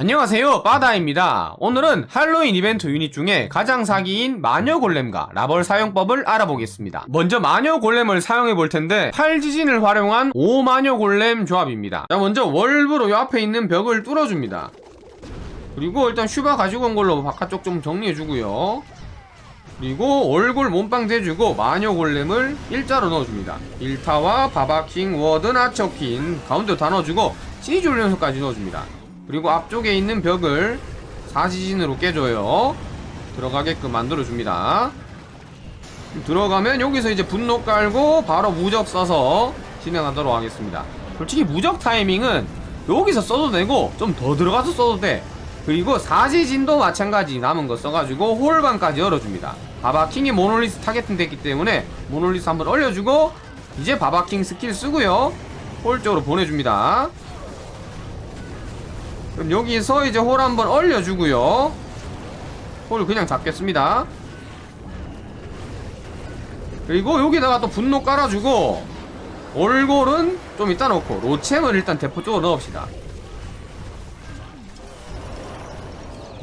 안녕하세요. 바다입니다. 오늘은 할로윈 이벤트 유닛 중에 가장 사기인 마녀 골렘과 라벌 사용법을 알아보겠습니다. 먼저 마녀 골렘을 사용해 볼 텐데 팔지진을 활용한 5마녀 골렘 조합입니다. 자 먼저 월브로 요 앞에 있는 벽을 뚫어줍니다. 그리고 일단 슈바 가지고 온 걸로 바깥쪽 좀 정리해 주고요. 그리고 얼굴 몸빵 대주고 마녀 골렘을 일자로 넣어줍니다. 1타와 바바킹 워든 아처킨 가운데로 다 넣어주고 시즈 훈련소까지 넣어줍니다 그리고 앞쪽에 있는 벽을 사지진으로 깨줘요. 들어가게끔 만들어줍니다. 들어가면 여기서 이제 분노 깔고 바로 무적 써서 진행하도록 하겠습니다. 솔직히 무적 타이밍은 여기서 써도 되고 좀 더 들어가서 써도 돼. 그리고 사지진도 마찬가지 남은 거 써가지고 홀반까지 열어줍니다. 바바킹이 모놀리스 타겟팅 됐기 때문에 모놀리스 한번 얼려주고 이제 바바킹 스킬 쓰고요. 홀 쪽으로 보내줍니다 그럼 여기서 이제 홀 한번 얼려주고요. 홀 그냥 잡겠습니다. 그리고 여기다가 또 분노 깔아주고 올골은 좀 이따 넣고 로챔을 일단 대포 쪽으로 넣읍시다.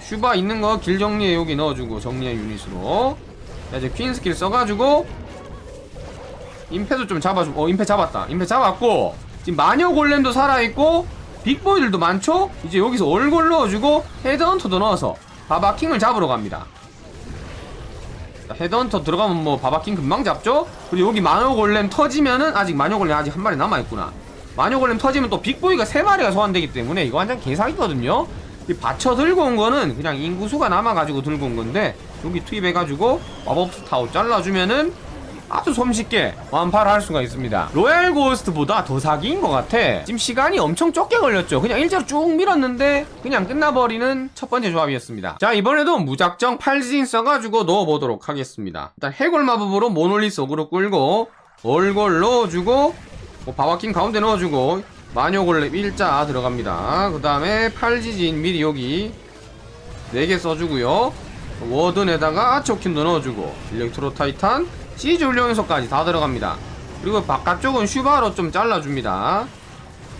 슈바 있는 거 길 정리에 여기 넣어주고 정리한 유닛으로. 자 이제 퀸 스킬 써가지고 임페도 좀 잡아주고 어 임페 잡았다. 임페 잡았고 지금 마녀 골렘도 살아있고 빅보이들도 많죠? 이제 여기서 얼굴 넣어주고 헤드헌터도 넣어서 바바킹을 잡으러 갑니다 자, 헤드헌터 들어가면 뭐 바바킹 금방 잡죠? 그리고 여기 마녀골렘 터지면은 아직 마녀골렘 아직 한 마리 남아있구나 마녀골렘 터지면 또 빅보이가 세 마리가 소환되기 때문에 이거 완전 개사기거든요 이 받쳐 들고 온 거는 그냥 인구수가 남아가지고 들고 온 건데 여기 투입해가지고 마법 타워 잘라주면은 아주 손쉽게 완파를 할 수가 있습니다. 로얄 고스트보다 더 사기인 것 같아. 지금 시간이 엄청 적게 걸렸죠. 그냥 일자로 쭉 밀었는데 그냥 끝나버리는 첫 번째 조합이었습니다. 자 이번에도 무작정 팔진 써가지고 넣어보도록 하겠습니다. 일단 해골 마법으로 모놀리스 어그로 끌고 얼골 넣어주고 뭐 바와킹 가운데 넣어주고 마녀골렘 일자 들어갑니다. 그 다음에 팔지진 미리 여기 4개 써주고요. 워든에다가 아초킨도 넣어주고 일렉트로 타이탄 시즈 훈련소까지 다 들어갑니다. 그리고 바깥쪽은 슈바로 좀 잘라줍니다.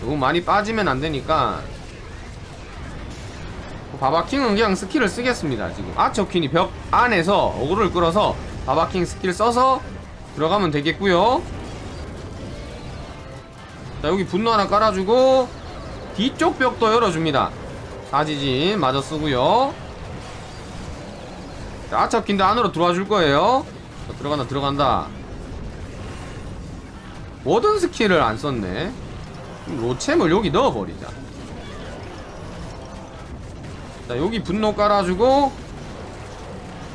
너무 많이 빠지면 안되니까. 바바킹은 그냥 스킬을 쓰겠습니다 지금. 아처퀸이 벽 안에서 어그로를 끌어서 바바킹 스킬 써서 들어가면 되겠고요. 자 여기 분노 하나 깔아주고 뒤쪽 벽도 열어줍니다. 사지진 마저 쓰고요. 자, 아차킨도 안으로 들어와 줄 거예요 자, 들어간다 들어간다. 모든 스킬을 안 썼네. 로챔을 여기 넣어버리자. 자 여기 분노 깔아주고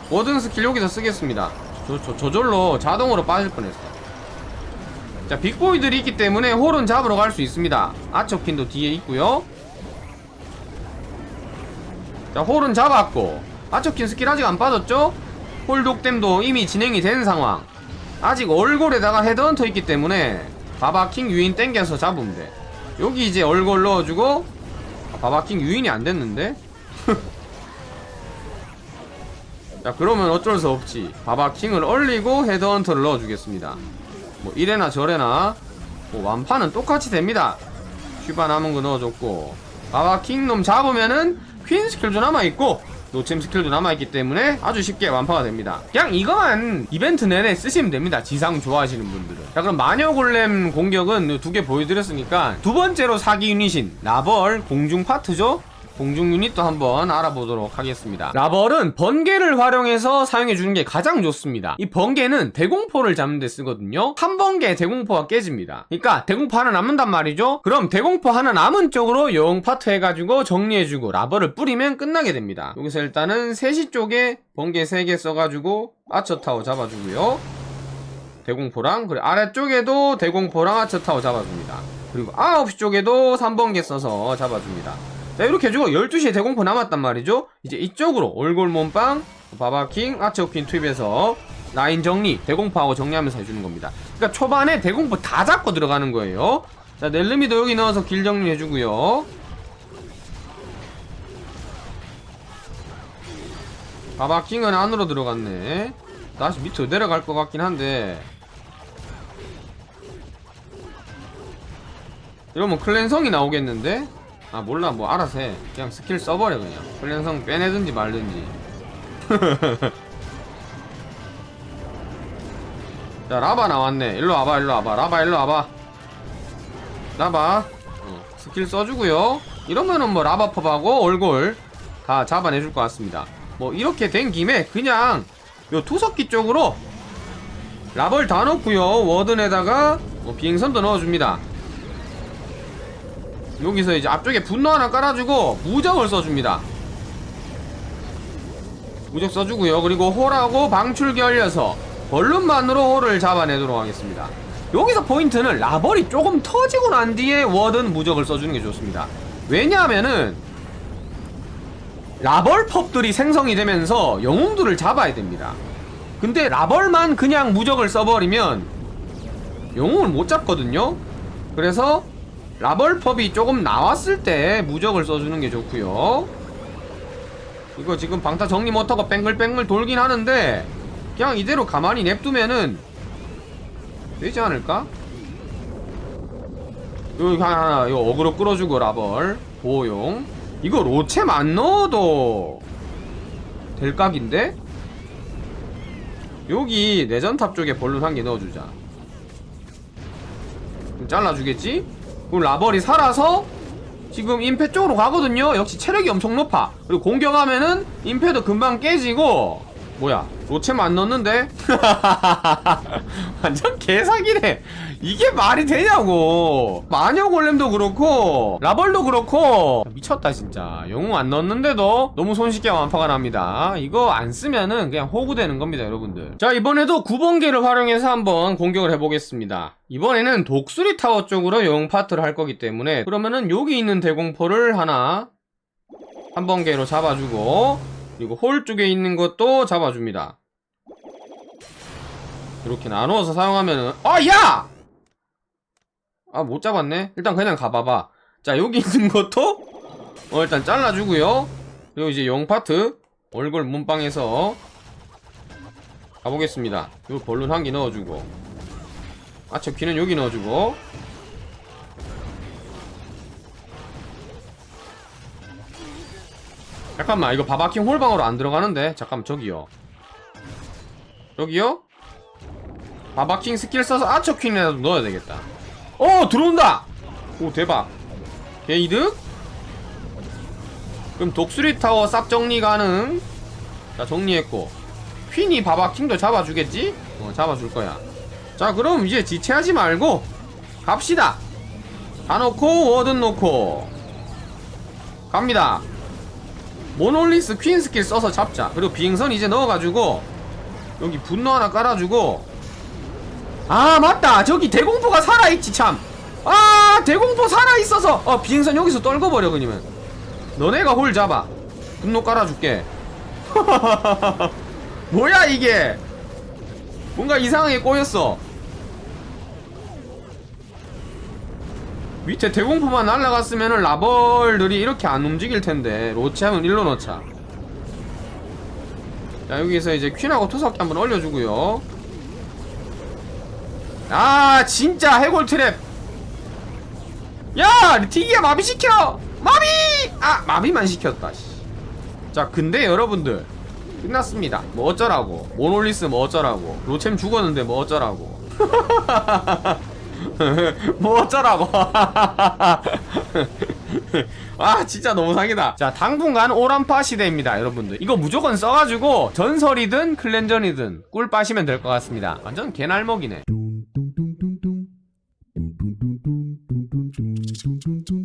모든 스킬 여기서 쓰겠습니다. 저, 저, 저절로 자동으로 빠질 뻔했어. 자 빅보이들이 있기 때문에 홀은 잡으러 갈 수 있습니다. 아처킨도 뒤에 있고요. 자 홀은 잡았고. 아처킨 스킬 아직 안 빠졌죠? 홀 독댐도 이미 진행이 된 상황. 아직 얼굴에다가 헤드헌터 있기 때문에 바바킹 유인 땡겨서 잡으면 돼. 여기 이제 얼굴 넣어주고 아, 바바킹 유인이 안 됐는데? 자 그러면 어쩔 수 없지. 바바킹을 얼리고 헤드헌터를 넣어주겠습니다. 뭐 이래나 저래나 뭐 완파는 똑같이 됩니다. 슈바 남은 거 넣어줬고 바바킹 놈 잡으면은 퀸 스킬도 남아있고 노챔 스킬도 남아있기 때문에 아주 쉽게 완파가 됩니다. 그냥 이거만 이벤트 내내 쓰시면 됩니다. 지상 좋아하시는 분들은. 자 그럼 마녀 골렘 공격은 두 개 보여드렸으니까 두 번째로 사기 유닛인 라벌 공중 파트죠 공중 유닛도 한번 알아보도록 하겠습니다. 라벌은 번개를 활용해서 사용해주는 게 가장 좋습니다. 이 번개는 대공포를 잡는 데 쓰거든요. 한 번개에 대공포가 깨집니다. 그러니까 대공포 하나 남는단 말이죠. 그럼 대공포 하나 남은 쪽으로 영 파트 해가지고 정리해주고 라벌을 뿌리면 끝나게 됩니다. 여기서 일단은 3시 쪽에 번개 3개 써가지고 아처타워 잡아주고요. 대공포랑 그리고 아래쪽에도 대공포랑 아처타워 잡아줍니다. 그리고 9시 쪽에도 3번개 써서 잡아줍니다. 자 이렇게 해주고 12시에 대공포 남았단 말이죠. 이제 이쪽으로 몸빵 바바킹 아치오킨 투입해서 라인 정리 대공포하고 정리하면서 해주는 겁니다. 그러니까 초반에 대공포 다 잡고 들어가는 거예요. 자 넬르미도 여기 넣어서 길 정리해주고요. 바바킹은 안으로 들어갔네. 다시 밑으로 내려갈 것 같긴 한데. 이러면 클랜성이 나오겠는데 아 몰라. 뭐 알아서 해. 그냥 스킬 써버려 그냥. 훈련성 빼내든지 말든지. 자 라바 나왔네. 일로 와봐 일로 와봐. 라바 일로 와봐. 라바. 어, 스킬 써주고요. 이러면은 뭐 라바 펍하고 얼굴 다 잡아내줄 것 같습니다. 뭐 이렇게 된 김에 그냥 요 투석기 쪽으로 라벌 다 넣고요. 워든에다가 뭐 비행선도 넣어줍니다 여기서 이제 앞쪽에 분노 하나 깔아주고 무적을 써줍니다. 무적 써주고요. 그리고 홀하고 방출기 얼려서 벌룬만으로 홀을 잡아내도록 하겠습니다. 여기서 포인트는 라벌이 조금 터지고 난 뒤에 워든 무적을 써주는 게 좋습니다. 왜냐하면은 라벌 펍들이 생성이 되면서 영웅들을 잡아야 됩니다. 근데 라벌만 그냥 무적을 써버리면 영웅을 못 잡거든요. 그래서 라벌 펍이 조금 나왔을 때 무적을 써주는 게 좋고요 이거 지금 방타 정리 못하고 뺑글뺑글 돌긴 하는데 그냥 이대로 가만히 냅두면은 되지 않을까? 여기 하나 이거 어그로 끌어주고 라벌 보호용 이거 로챔 안 넣어도 될 각인데? 여기 내전탑 쪽에 벌룬 한 개 넣어주자 잘라주겠지? 그럼 라벌이 살아서 지금 임페 쪽으로 가거든요. 역시 체력이 엄청 높아. 그리고 공격하면은 임페도 금방 깨지고 뭐야 로챔 안 넣었는데? 완전 개사기네. 이게 말이 되냐고. 마녀 골렘도 그렇고 라벌도 그렇고. 미쳤다 진짜. 영웅 안 넣었는데도 너무 손쉽게 완파가 납니다. 이거 안 쓰면은 그냥 호구되는 겁니다 여러분들. 자 이번에도 9번계를 활용해서 한번 공격을 해보겠습니다. 이번에는 독수리 타워 쪽으로 영웅 파트를 할 거기 때문에 그러면은 여기 있는 대공포를 하나 한 번개로 잡아주고 그리고 홀 쪽에 있는 것도 잡아줍니다 이렇게 나누어서 사용하면은 아 야! 아 못 잡았네? 일단 그냥 가봐봐. 자 여기 있는 것도 어 일단 잘라주고요. 그리고 이제 영파트 얼굴 문방에서 가보겠습니다. 요 벌룬 한 개 넣어주고. 아 저 귀는 여기 넣어주고. 잠깐만 이거 바바킹 홀방으로 안 들어가는데? 잠깐만 저기요. 여기요? 바바킹 스킬 써서 아처 퀸이라도 넣어야 되겠다. 어 들어온다! 오 대박. 게이득? 그럼 독수리 타워 쌉 정리 가능. 자 정리했고. 퀸이 바바킹도 잡아주겠지? 어 잡아줄 거야. 자 그럼 이제 지체하지 말고 갑시다. 다 놓고 워든 놓고. 갑니다. 모놀리스 퀸 스킬 써서 잡자. 그리고 비행선 이제 넣어가지고 여기 분노 하나 깔아주고 아 맞다. 저기 대공포가 살아있지 참아 대공포 살아있어서. 어 비행선 여기서 떨궈버려 그니면. 너네가 홀 잡아. 분노 깔아줄게. 뭐야 이게? 뭔가 이상하게 꼬였어. 밑에 대공포만 날라갔으면은 라벌들이 이렇게 안 움직일 텐데. 로체하면 일로 넣자. 자 여기서 이제 퀸하고 투석기 한번 올려주고요 아 진짜 해골 트랩. 야 티기야 마비 시켜! 마비! 아 마비만 시켰다 씨. 자 근데 여러분들 끝났습니다. 뭐 어쩌라고. 모놀리스 뭐 어쩌라고. 로챔 죽었는데 뭐 어쩌라고. 뭐 어쩌라고. 아 진짜 너무 사기다. 자 당분간 오란파 시대입니다 여러분들. 이거 무조건 써가지고 전설이든 클렌전이든 꿀 빠시면 될 것 같습니다. 완전 개날먹이네 dun, dun,